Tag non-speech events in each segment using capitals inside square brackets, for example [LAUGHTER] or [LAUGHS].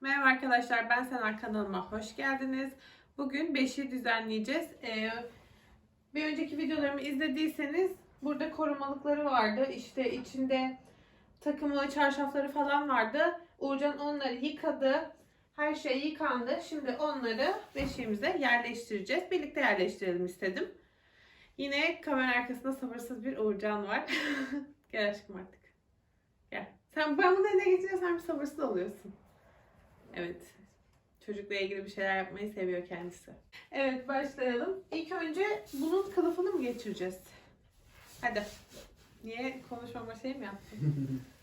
Merhaba arkadaşlar ben Senar kanalıma hoş geldiniz. Bugün beşi düzenleyeceğiz. Ee, bir önceki videolarımı izlediyseniz burada korumalıkları vardı. İşte içinde takımı, çarşafları falan vardı. Uğurcan onları yıkadı. Her şey yıkandı. Şimdi onları beşiğimize yerleştireceğiz. Birlikte yerleştirelim istedim. Yine kamera arkasında sabırsız bir Uğurcan var. [LAUGHS] Gel aşkım artık. Gel. Sen ben bunu eline sen bir sabırsız oluyorsun. Evet. Çocukla ilgili bir şeyler yapmayı seviyor kendisi. Evet başlayalım. İlk önce bunun kılıfını mı geçireceğiz? Hadi. Niye konuşmama şey mi yaptın? [LAUGHS]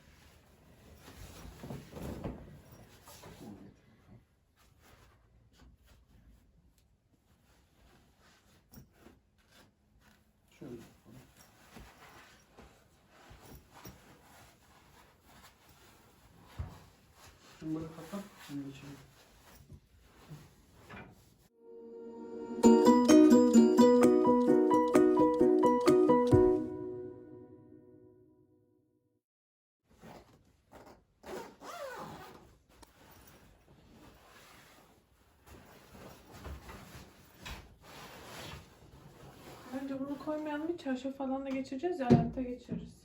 çarşaf falan da geçireceğiz ya ayakta geçiririz.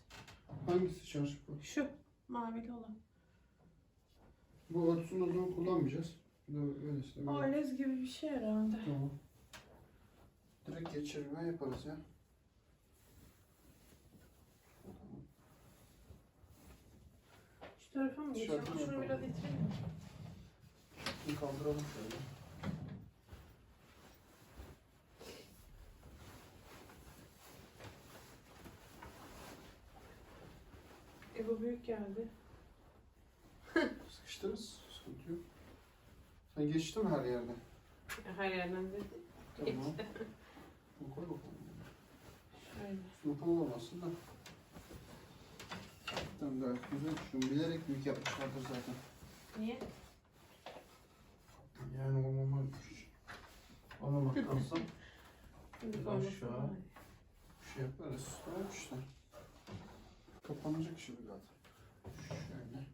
Hangisi çarşaf bu? Şu mavili olan. Bu örtüsün uzun kullanmayacağız. Bir de öyle işte. Ailez gibi bir şey herhalde. Tamam. Direkt geçirme yaparız ya. Şu tarafa mı geçelim? Şunu biraz itirelim. Bir kaldıralım şöyle. Bu büyük geldi. Sıkıştırırız. Sıkıntı yok. Sen geçti mi her yerde? Her yerden dedi. Tamam. Bunu koy bakalım. Şöyle. Sınıf olmasın da. Tamam gayet güzel. Şunu bilerek büyük yapmışlardır zaten. Niye? Yani olmama olmamaktansa Büyük Aşağı. bir şey yaparız. Tamam işte. Kapanacak şimdi zaten. Şöyle.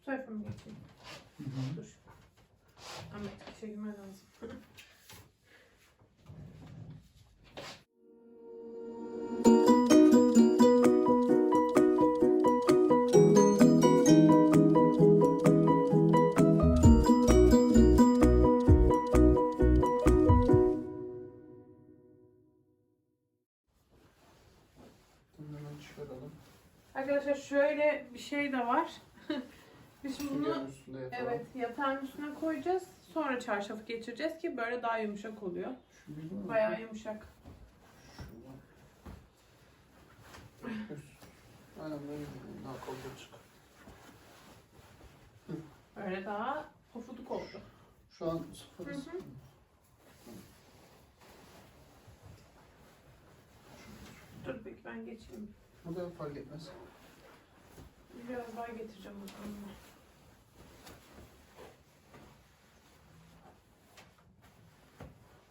Bu tarafa mı geçeyim? Dur. Ahmet çekime lazım. Şey de var. [LAUGHS] Biz şimdi bunu evet yatağın üstüne koyacağız. Sonra çarşafı geçireceğiz ki böyle daha yumuşak oluyor. Bir? Bayağı yumuşak. Aynen böyle daha kaldı çık. Böyle daha pofuduk oldu. Şu an hı. Dur peki ben geçeyim. Bu da fark etmez. Biraz daha getireceğim zaman.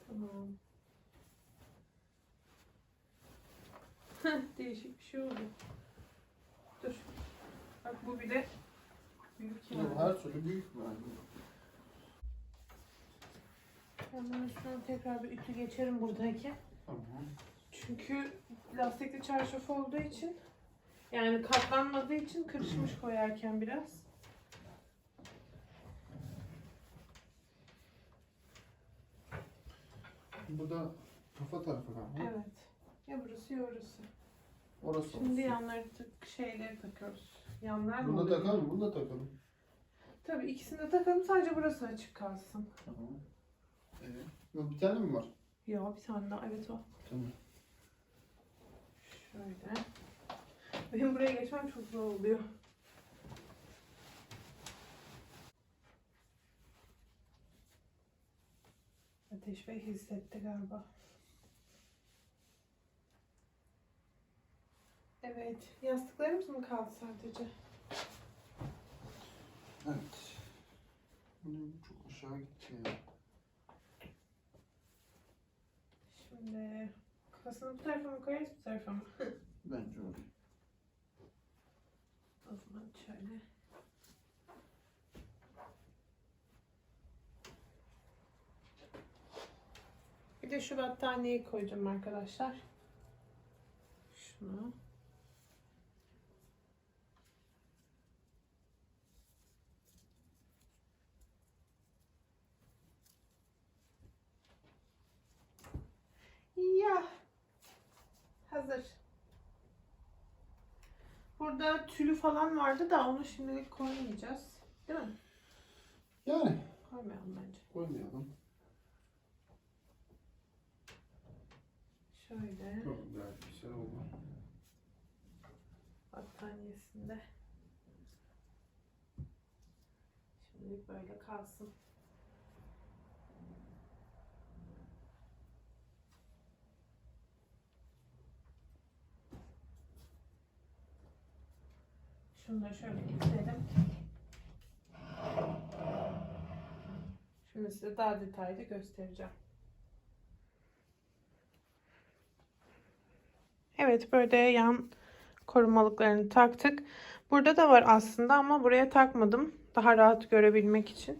Tamam. Heh, Değişik bir şey oldu. Dur. Bak bu bir de büyük Bu yani. her türlü büyük mü? Ben bunun üstüne tekrar bir ütü geçerim buradaki. Tamam. Çünkü lastikli çarşaf olduğu için yani katlanmadığı için kırışmış koyarken biraz. Bu da kafa tarafı galiba. Evet. Ya burası ya orası. Orası Şimdi olsun. yanları tak- şeyleri takıyoruz. Yanlar mı Bunu da oluyor? takalım, bunu da takalım. Tabii ikisini de takalım sadece burası açık kalsın. Tamam. Evet. Bir tane mi var? Ya bir tane daha evet o. Tamam. Şöyle. Benim buraya geçmem çok zor oluyor. Ateş Bey hissetti galiba. Evet. Yastıklarımız mı kaldı sadece? Evet. Bunu çok aşağı gitti ya. Şimdi kafasını bu tarafa mı koyarız bu tarafa mı? Bence öyle o zaman şöyle Bir de şu battaniyeyi koyacağım arkadaşlar. Şunu. Ya. Hazır. Burada tülü falan vardı da onu şimdilik koymayacağız. Değil mi? Yani Koymayalım bence. koymayalım. Şöyle Çok güzel oldu. battaniyesinde. Şimdilik böyle kalsın. Şunu da şöyle getirelim. Şimdi size daha detaylı göstereceğim. Evet böyle yan korumalıklarını taktık. Burada da var aslında ama buraya takmadım. Daha rahat görebilmek için.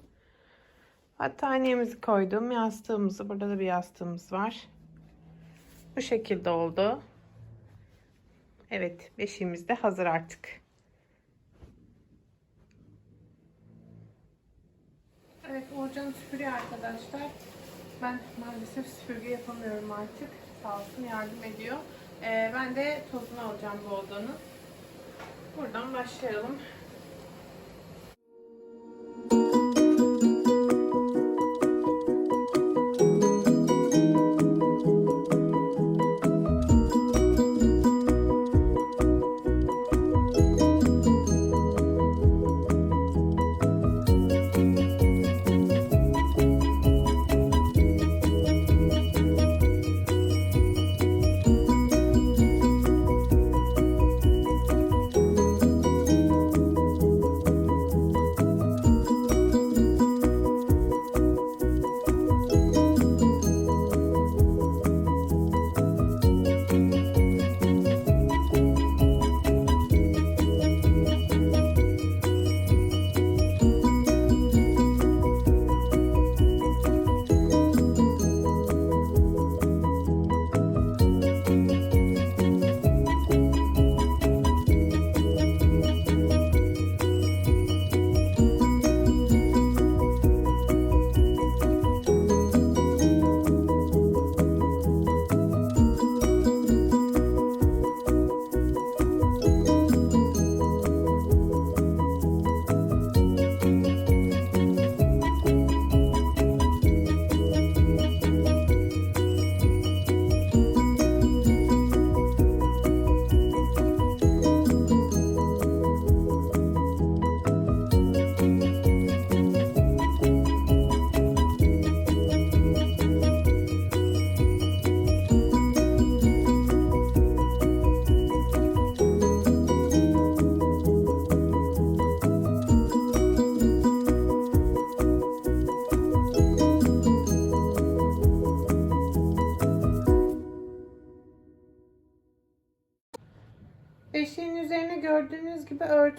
Battaniyemizi koydum. Yastığımızı. Burada da bir yastığımız var. Bu şekilde oldu. Evet beşiğimiz de hazır artık. Evet Uğurcan süpürüyor arkadaşlar. Ben maalesef süpürge yapamıyorum artık. Sağ olsun yardım ediyor. Ee, ben de tozunu alacağım bu odanın. Buradan başlayalım.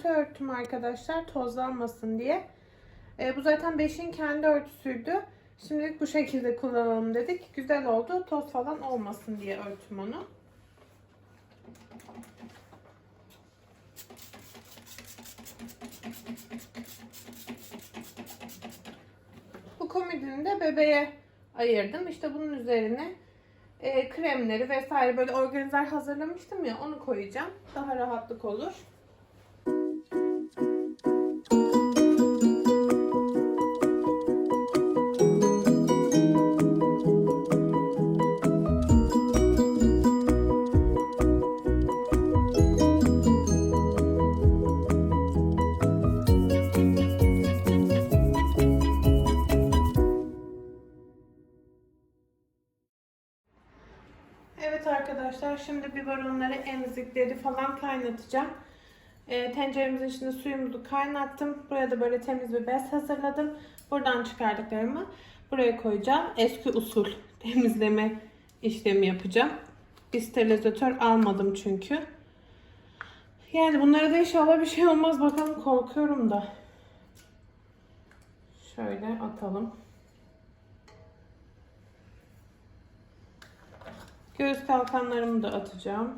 Örtü örttüm arkadaşlar tozlanmasın diye. E, bu zaten beşiğin kendi örtüsüydü. Şimdilik bu şekilde kullanalım dedik. Güzel oldu. Toz falan olmasın diye örtüm onu. Bu komodini de bebeğe ayırdım. İşte bunun üzerine e, kremleri vesaire böyle organizer hazırlamıştım ya onu koyacağım. Daha rahatlık olur. Arkadaşlar şimdi biberonları emzikleri falan kaynatacağım. E, tenceremizin içinde suyumuzu kaynattım. Buraya da böyle temiz bir bez hazırladım. Buradan çıkardıklarımı buraya koyacağım. Eski usul temizleme işlemi yapacağım. Bir sterilizatör almadım çünkü. Yani bunlara da inşallah bir şey olmaz. Bakalım korkuyorum da. Şöyle atalım. Göğüs kalkanlarımı da atacağım.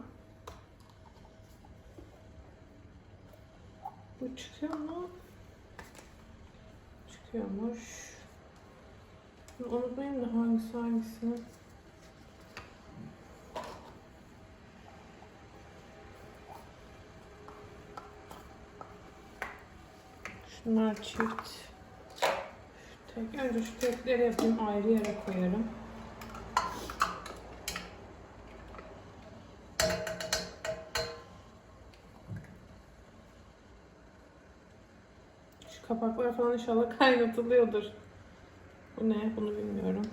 Bu çıkıyor mu? Çıkıyormuş. Bunu Unutmayayım da hangisi hangisini. Şunlar çift. Tek. Önce şu tekleri yapayım ayrı yere koyarım. Falan inşallah kaynatılıyordur. Bu ne? Bunu bilmiyorum.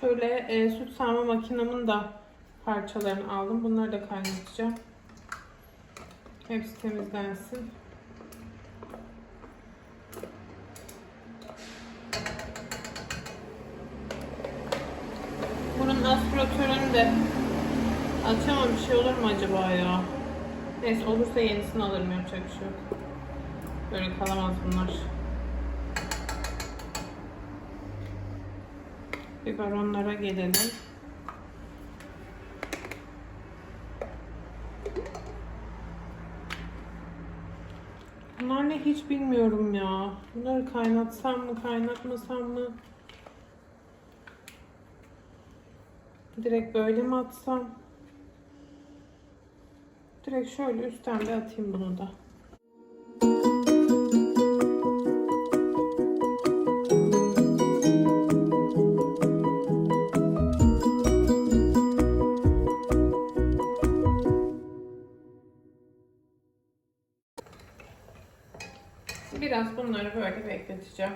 Şöyle e, süt sağma makinamın da parçalarını aldım. Bunları da kaynatacağım. Hepsi temizlensin. Bunun aspiratörünü de açamam bir şey olur mu acaba ya? Neyse olursa yenisini alırım yapacak bir şey yok. Böyle kalamaz bunlar. Biberonlara gelelim. Bunlar ne hiç bilmiyorum ya. Bunları kaynatsam mı kaynatmasam mı? Direkt böyle mi atsam? Direkt şöyle üstten bir atayım bunu da. Biraz bunları böyle bekleteceğim.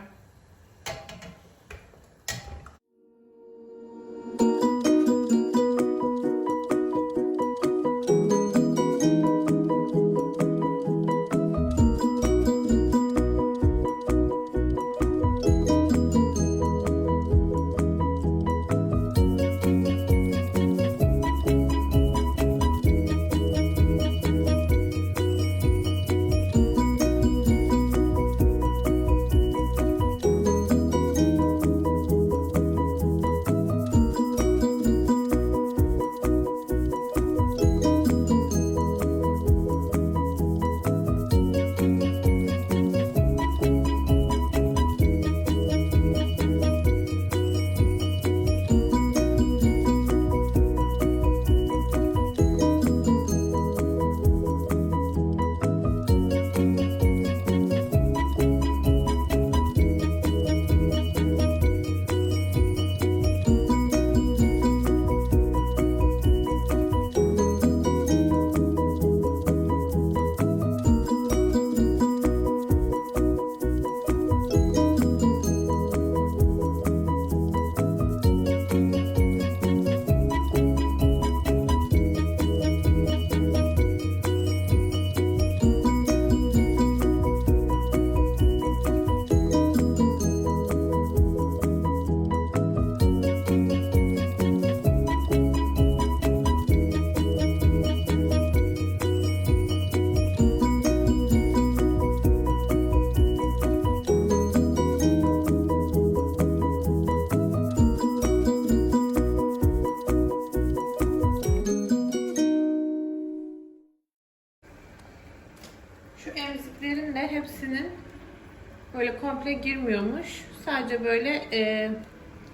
Böyle komple girmiyormuş. Sadece böyle e,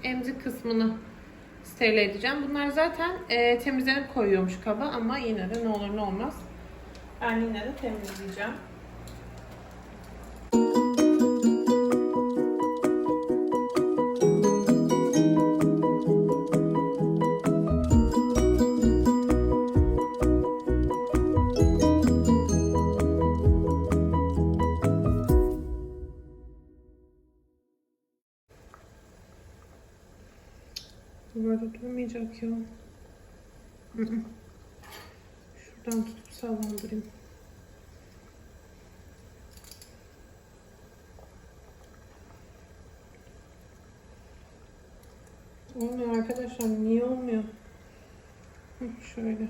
emzik kısmını steril edeceğim. Bunlar zaten e, temizlenip koyuyormuş kaba ama yine de ne olur ne olmaz. Ben yine de temizleyeceğim. Böyle durmayacak ya. Şuradan tutup sallandırayım. Olmuyor arkadaşlar. Niye olmuyor? Şöyle.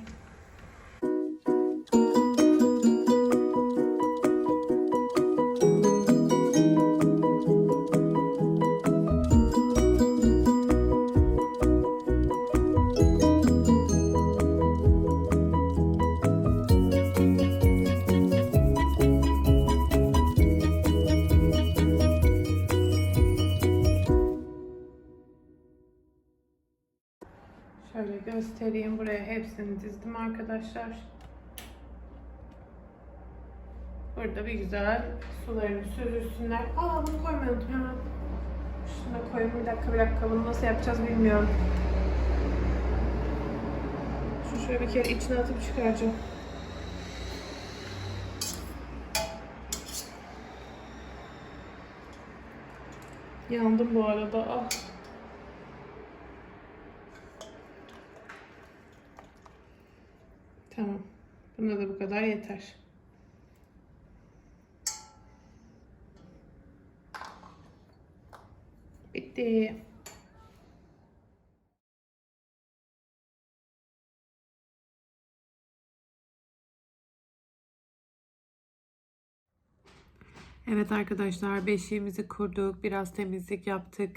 Göstereyim. Buraya hepsini dizdim arkadaşlar. Burada bir güzel sularını süzülsünler. Aa bunu koymayı hemen. Şunu da koyayım. Bir dakika bir dakika. Bunu nasıl yapacağız bilmiyorum. Şu şöyle bir kere içine atıp çıkaracağım. Yandım bu arada. Ah. Tamam. Buna da bu kadar yeter. Bitti. Evet arkadaşlar beşiğimizi kurduk. Biraz temizlik yaptık.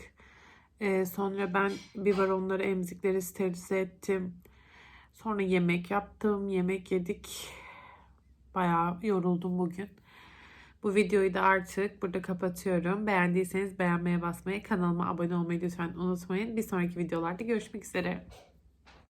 Ee, sonra ben biberonları, emzikleri sterilize ettim. Sonra yemek yaptım. Yemek yedik. Bayağı yoruldum bugün. Bu videoyu da artık burada kapatıyorum. Beğendiyseniz beğenmeye basmayı, kanalıma abone olmayı lütfen unutmayın. Bir sonraki videolarda görüşmek üzere.